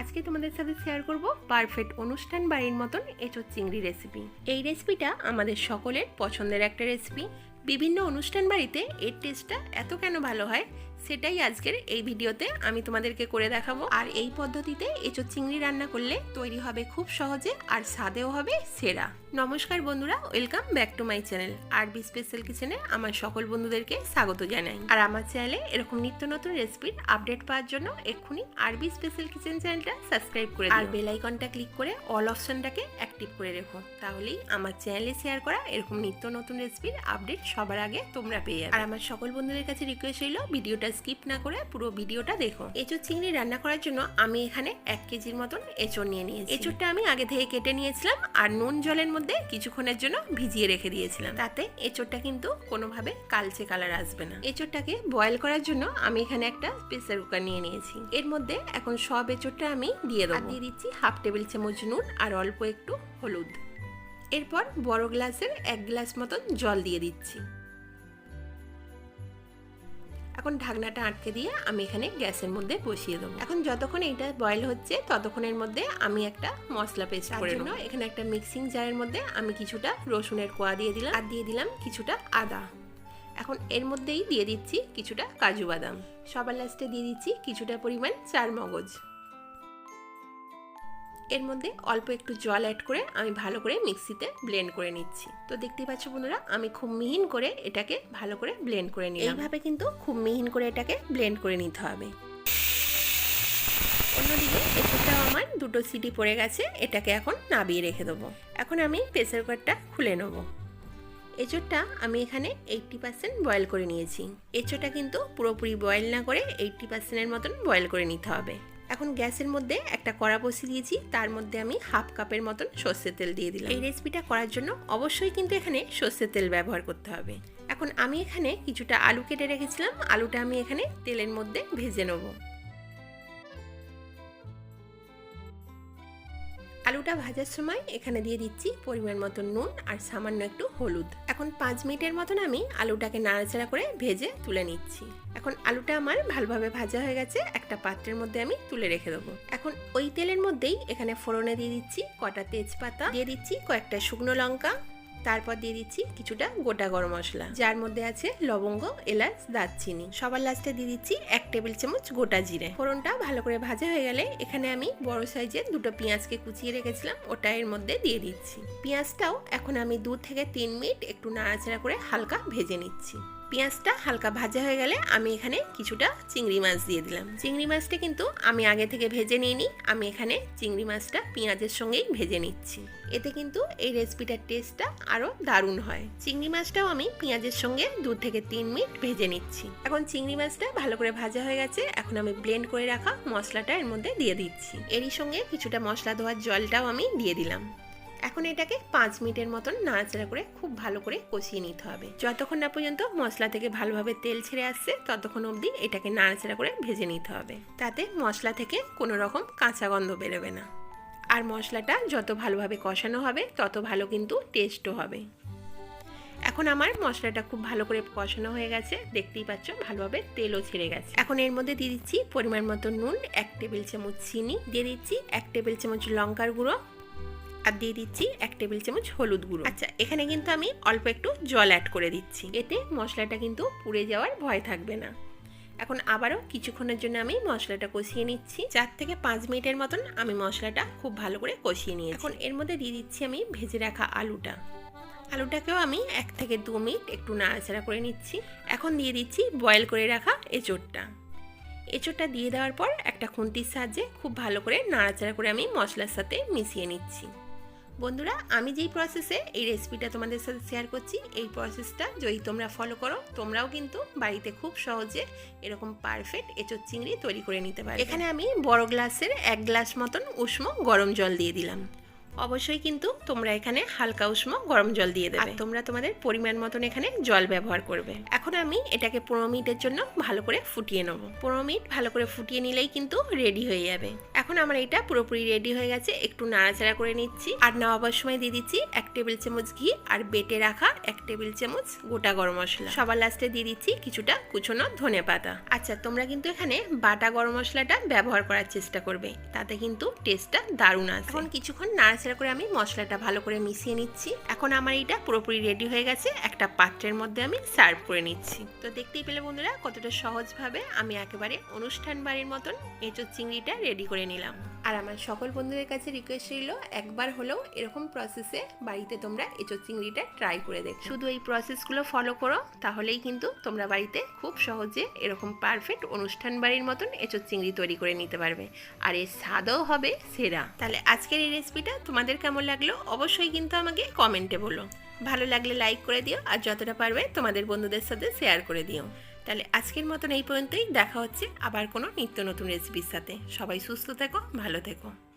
আজকে তোমাদের সাথে শেয়ার করব পারফেক্ট অনুষ্ঠান বাড়ির মতন এঁচোর চিংড়ি রেসিপি এই রেসিপিটা আমাদের সকলের পছন্দের একটা রেসিপি বিভিন্ন অনুষ্ঠান বাড়িতে এর টেস্টটা এত কেন ভালো হয় সেটাই আজকের এই ভিডিওতে আমি তোমাদেরকে করে দেখাবো। আর এই পদ্ধতিতে এঁচোর চিংড়ি রান্না করলে তৈরি হবে খুব সহজে আর স্বাদেও হবে সেরা। নমস্কার বন্ধুরা welcome back to my channel RB special কিচেনে আমার সকল বন্ধুদেরকে স্বাগত জানাই। আর আমার চ্যানেলে এরকম নিত্য নতুন রেসিপির আপডেট পাওয়ার জন্য এক্ষুনি আরবি স্পেশাল কিচেন চ্যানেলটা সাবস্ক্রাইব করে আর বেল আইকনটা ক্লিক করে অল অপশনটাকে অ্যাক্টিভ করে রেখো। তাহলেই আমার চ্যানেলে শেয়ার করা এরকম নিত্য নতুন রেসিপির আপডেট সবার আগে তোমরা পেয়ে যাবে। আর আমার সকল বন্ধুদের কাছে রিকোয়েস্ট হইল ভিডিওটা স্কিপ না করে পুরো ভিডিওটা দেখো। এঁচোর চিংড়ি রান্না করার জন্য আমি এখানে এক কেজির মতন এঁচোর নিয়ে নিয়েছি। এঁচোরটা আমি আগে থেকে কেটে নিয়েছিলাম আর নুন জলের মধ্যে কিছুক্ষণের জন্য ভিজিয়ে রেখে দিয়েছিলাম। তাতে এঁচোরটা কিন্তু কোনোভাবে কালচে কালার আসবে না। এঁচোরটাকে বয়েল করার জন্য আমি এখানে একটা প্রেসার কুকার নিয়ে নিয়েছি। এর মধ্যে এখন সব এঁচোরটা আমি দিয়ে দেবো। দিয়ে দিচ্ছি হাফ টেবিল চামচ নুন আর অল্প একটু হলুদ। এরপর বড় গ্লাসের এক গ্লাস মতন জল দিয়ে দিচ্ছি। এখন ঢাকনাটা আটকে দিয়ে আমি এখানে গ্যাসের মধ্যে বসিয়ে দেবো। এখন যতক্ষণ এইটা বয়েল হচ্ছে ততক্ষণের মধ্যে আমি একটা মশলা পেস্ট করে নেব। এখানে একটা মিক্সিং জারের মধ্যে আমি কিছুটা রসুনের কোয়া দিয়ে দিলাম আর দিয়ে দিলাম কিছুটা আদা। এখন এর মধ্যেই দিয়ে দিচ্ছি কিছুটা কাজু বাদাম। সবার লাস্টে দিয়ে দিচ্ছি কিছুটা পরিমাণ চার মগজ এর মধ্যে অল্প একটু জল অ্যাড করে আমি ভালো করে মিক্সিতে ব্লেন্ড করে নিচ্ছি। তো দেখতেই পাচ্ছ বন্ধুরা আমি খুব মিহিন করে এটাকে ভালো করে ব্লেন্ড করে নিই এইভাবে কিন্তু খুব মিহিন করে এটাকে ব্লেন্ড করে নিতে হবে। অন্যদিকে এটাও আমার দুটো সিটি পড়ে গেছে এটাকে এখন নাবিয়ে রেখে দেবো। এখন আমি প্রেসার কুকারটা খুলে নেব। এঁচোড়টা আমি এখানে এইটটি পার্সেন্ট বয়েল করে নিয়েছি। এঁচোড়টা কিন্তু পুরোপুরি বয়েল না করে এইটটি পার্সেন্টের মতন বয়েল করে নিতে হবে। এখন গ্যাসের মধ্যে একটা কড়া বসিয়ে দিয়েছি। তার মধ্যে আমি হাফ কাপের মতন সর্ষের তেল দিয়ে দিলাম। এই রেসিপিটা করার জন্য অবশ্যই কিন্তু এখানে সর্ষের তেল ব্যবহার করতে হবে। এখন আমি এখানে কিছুটা আলু কেটে রেখেছিলাম। আলুটা আমি এখানে তেলের মধ্যে ভেজে নেব। আলুটা ভাজার সময় এখানে দিয়ে দিচ্ছি পরিমাণ মতো নুন আর সামান্য একটু হলুদ। এখন পাঁচ মিনিটের মতন আমি আলুটাকে নাড়াচাড়া করে ভেজে তুলে নিচ্ছি। এখন আলুটা আমার ভালোভাবে ভাজা হয়ে গেছে, একটা পাত্রের মধ্যে আমি তুলে রেখে দেবো। এখন ওই তেলের মধ্যেই এখানে ফোড়নে দিয়ে দিচ্ছি কটা তেজপাতা, দিয়ে দিচ্ছি কয়েকটা শুকনো লঙ্কা তারপর দিয়ে দিচ্ছি কিছুটা গোটা গরম মশলা। যার মধ্যে আছে লবঙ্গ, এলাচ, দারচিনি। সবার লাস্টে দিয়ে দিচ্ছি এক টেবিল চামচ গোটা জিরে। ফোড়নটা ভালো করে ভাজা হয়ে গেলে এখানে আমি বড় সাইজের দুটো পেঁয়াজকে কুচিয়ে রেখেছিলাম, ওটা এর মধ্যে দিয়ে দিচ্ছি। পেঁয়াজটাও এখন আমি দু থেকে তিন মিনিট একটু নাড়াচাড়া করে হালকা ভেজে নিচ্ছি। পেঁয়াজটা হালকা ভাজা হয়ে গেলে আমি এখানে কিছুটা চিংড়ি মাছ দিয়ে দিলাম। চিংড়ি মাছটা কিন্তু আমি আগে থেকে ভেজে নিইনি, আমি এখানে চিংড়ি মাছটা পেঁয়াজের সঙ্গেই ভেজে নিচ্ছি। এতে কিন্তু এই রেসিপিটার টেস্টটা আরও দারুণ হয়। চিংড়ি মাছটাও আমি পেঁয়াজের সঙ্গে দু থেকে তিন মিনিট ভেজে নিচ্ছি। এখন চিংড়ি মাছটা ভালো করে ভাজা হয়ে গেছে, এখন আমি ব্লেন্ড করে রাখা মশলাটা এর মধ্যে দিয়ে দিচ্ছি। এরই সঙ্গে কিছুটা মশলা ধোয়ার জলটাও আমি দিয়ে দিলাম। এখন এটাকে পাঁচ মিনিটের মতন নাড়াচাড়া করে খুব ভালো করে কষিয়ে নিতে হবে। যতক্ষণ না পর্যন্ত মশলা থেকে ভালোভাবে তেল ছেড়ে আসছে, ততক্ষণ অবধি এটাকে নাড়াচাড়া করে ভেজে নিতে হবে। তাতে মশলা থেকে কোনো রকম কাঁচা গন্ধ বেরোবে না। আর মশলাটা যত ভালোভাবে কষানো হবে, তত ভালো কিন্তু টেস্টও হবে। এখন আমার মশলাটা খুব ভালো করে কষানো হয়ে গেছে। দেখতেই পাচ্ছ, ভালোভাবে তেলও ছেড়ে গেছে। এখন এর মধ্যে দিয়ে দিচ্ছি পরিমাণ মতো নুন, এক টেবিল চামচ চিনি, দিয়ে দিচ্ছি এক টেবিল চামচ লঙ্কার গুঁড়ো, আর দিয়ে দিচ্ছি এক টেবিল চামচ হলুদ গুঁড়ো। আচ্ছা এখানে কিন্তু আমি অল্প একটু জল অ্যাড করে দিচ্ছি। এতে মশলাটা কিন্তু পুড়ে যাওয়ার ভয় থাকবে না। এখন আবারও কিছুক্ষণের জন্য আমি মশলাটা কষিয়ে নিচ্ছি। চার থেকে পাঁচ মিনিটের মতন আমি মশলাটা খুব ভালো করে কষিয়ে নিয়েছি। এখন এর মধ্যে দিয়ে দিচ্ছি আমি ভেজে রাখা আলুটা। আলুটাকেও আমি এক থেকে দু মিনিট একটু নাড়াচাড়া করে নিচ্ছি। এখন দিয়ে দিচ্ছি বয়েল করে রাখা এঁচোড়টা। এঁচোড়টা দিয়ে দেওয়ার পর একটা খুন্তির সাহায্যে খুব ভালো করে নাড়াচাড়া করে আমি মশলার সাথে মিশিয়ে নিচ্ছি। বন্ধুরা আমি যেই প্রসেসে এই রেসিপিটা তোমাদের সাথে শেয়ার করছি এই প্রসেসটা যদি তোমরা ফলো করো তোমরাও কিন্তু বাড়িতে খুব সহজে এরকম পারফেক্ট এঁচোর চিংড়ি তৈরি করে নিতে পারো এখানে আমি বড় গ্লাসের এক গ্লাস মতন উষ্ণ গরম জল দিয়ে দিলাম। অবশ্যই কিন্তু তোমরা এখানে হালকা উষ্ণ গরম জল দিয়ে দেবে। তোমরা তোমাদের পরিমাণ মতন এখানে জল ব্যবহার করবে। এখন আমি এটাকে পনেরো মিনিটের জন্য ভালো করে ফুটিয়ে নেব। পনেরো মিনিট ভালো করে ফুটিয়ে নিলেই কিন্তু রেডি হয়ে যাবে। এখন আমার এটা পুরোপুরি রেডি হয়ে গেছে। একটু নাড়াচাড়া করে নিচ্ছি। আর নামাবার সময় দিয়ে দিচ্ছি এক টেবিল চামচ ঘি আর বেটে রাখা এক টেবিল চামচ গোটা গরম মশলা। সবার লাস্টে দিয়ে দিচ্ছি কিছুটা কুচনো ধনে পাতা। আচ্ছা তোমরা কিন্তু এখানে বাটা গরম মশলাটা ব্যবহার করার চেষ্টা করবে। তাতে কিন্তু টেস্টটা দারুণ আছে এখন কিছুক্ষণ নাড়াচাড়া করে আমি মশলাটা ভালো করে মিশিয়ে নিচ্ছি। এখন আমার এটা পুরোপুরি রেডি হয়ে গেছে। একটা পাত্রের মধ্যে আমি সার্ভ করে নিচ্ছি। তো দেখতেই পেলে বন্ধুরা কতটা সহজভাবে আমি একেবারে অনুষ্ঠান বাড়ির মতন এঁচোর চিংড়িটা রেডি করে নিলাম। আর আমার সকল বন্ধুদের কাছে রিকোয়েস্ট রইল, একবার হলেও এরকম প্রসেসে বাড়িতে তোমরা এঁচোর চিংড়িটা ট্রাই করে দেখো। শুধু এই প্রসেসগুলো ফলো করো, তাহলেই কিন্তু তোমরা বাড়িতে খুব সহজে এরকম পারফেক্ট অনুষ্ঠান বাড়ির মতন এঁচোর চিংড়ি তৈরি করে নিতে পারবে। আর এর স্বাদও হবে সেরা। তাহলে আজকের এই রেসিপিটা তোমাদের কেমন লাগল অবশ্যই কিন্তু আমাকে কমেন্টে বলো। ভালো লাগলে লাইক করে দিও, আর যতটা পারবে তোমাদের বন্ধুদের সাথে শেয়ার করে দিও। তাহলে আজকের মতন এই পর্যন্তই। দেখা হচ্ছে আবার কোনো নিত্য নতুন রেসিপির সাথে। সবাই সুস্থ থেকো, ভালো থেকো।